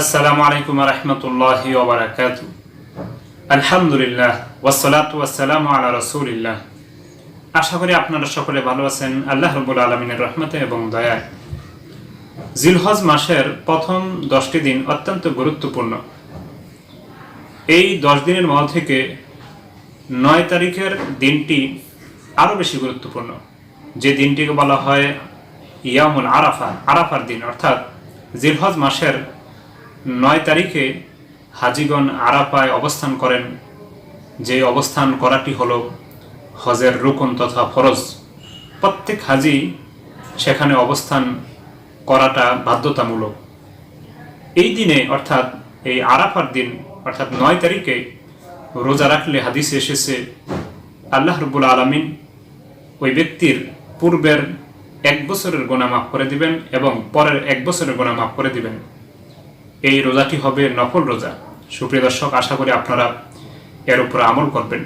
আসসালামু আলাইকুম রহমতুল্লাহি ওবরাকাত আলহামদুলিল্লাহ ওয়াসালাত ওয়াসালামু আলা রসুলিল্লাহ। আশা করি আপনারা সকলে ভালো আছেন। আল্লাহ রবুল আলমিনের রহমতে এবং দয়ায়। জিলহজ মাসের প্রথম দশটি দিন অত্যন্ত গুরুত্বপূর্ণ। এই দশ দিনের মধ্যে থেকে নয় তারিখের দিনটি আরও বেশি গুরুত্বপূর্ণ। যে দিনটিকে বলা হয় ইয়ামুল আরাফা, আরাফার দিন, অর্থাৎ জিলহজ মাসের নয় তারিখে হাজিগণ আরাফায় অবস্থান করেন। যে অবস্থান করাটি হল হজের রুকন তথা ফরজ। প্রত্যেক হাজি সেখানে অবস্থান করাটা বাধ্যতামূলক। এই দিনে অর্থাৎ এই আরাফার দিন, অর্থাৎ নয় তারিখে রোজা রাখলে হাদিসে এসেছে, আল্লাহ রবুল আলমিন ওই ব্যক্তির পূর্বের এক বছরের গোনা মাফ করে দিবেন এবং পরের এক বছরের গোনা মাফ করে দিবেন। এই রোজাটি হবে নকল রোজা। সুপ্রিয় দর্শক, আশা করি আপনারা এর উপর আমল করবেন।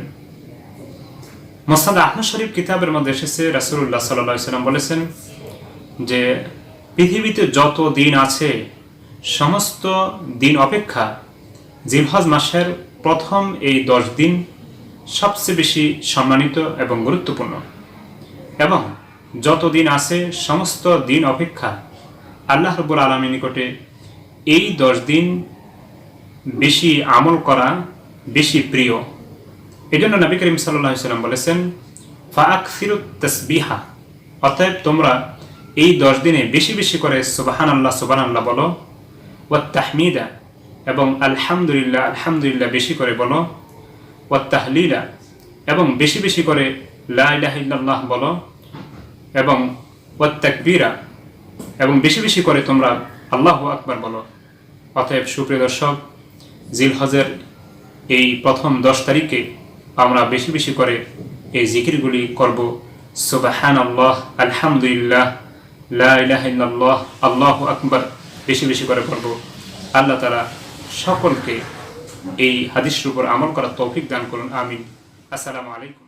মোসাদ আহমদ শরীফ কিতাবের মধ্যে এসেছে রাসুল্লাহ সাল্লাহ সাল্লাম বলেছেন যে, পৃথিবীতে যত দিন আছে, সমস্ত দিন অপেক্ষা জিলহজ মাসের প্রথম এই দশ দিন সবচেয়ে বেশি সম্মানিত এবং গুরুত্বপূর্ণ। এবং যত দিন আছে, সমস্ত দিন অপেক্ষা আল্লাহ রবুল আলমী নিকটে এই দশ দিন বেশি আমল করা বেশি প্রিয়। এই জন্য নবী করিম সাল্লাম বলেছেন ফাক ফিরুত তসবিহা। অতএব তোমরা এই দশ দিনে বেশি বেশি করে সুবাহান আল্লাহ সুবাহান আল্লাহ বলো ও তাহমিদা এবং আলহামদুলিল্লাহ আলহামদুলিল্লাহ বেশি করে বলো ও তাহলিলা এবং বেশি বেশি করে লাহ বলো, এবং ও তাকবীরা এবং বেশি বেশি করে তোমরা আল্লাহ আকবার বলো। অতএব সুপ্রিয় দর্শক জিল হজের এই প্রথম দশ তারিখে আমরা বেশি বেশি করে এই জিকিরগুলি করব। সুবাহান আল্লাহ আলহামদুলিল্লাহ লাহ আল্লাহ আকবর বেশি বেশি করে করব। আল্লাহ তালা সকলকে এই হাদিসের উপর আমল করার তৌফিক দান করুন, আমিন। আসসালামু আলাইকুম।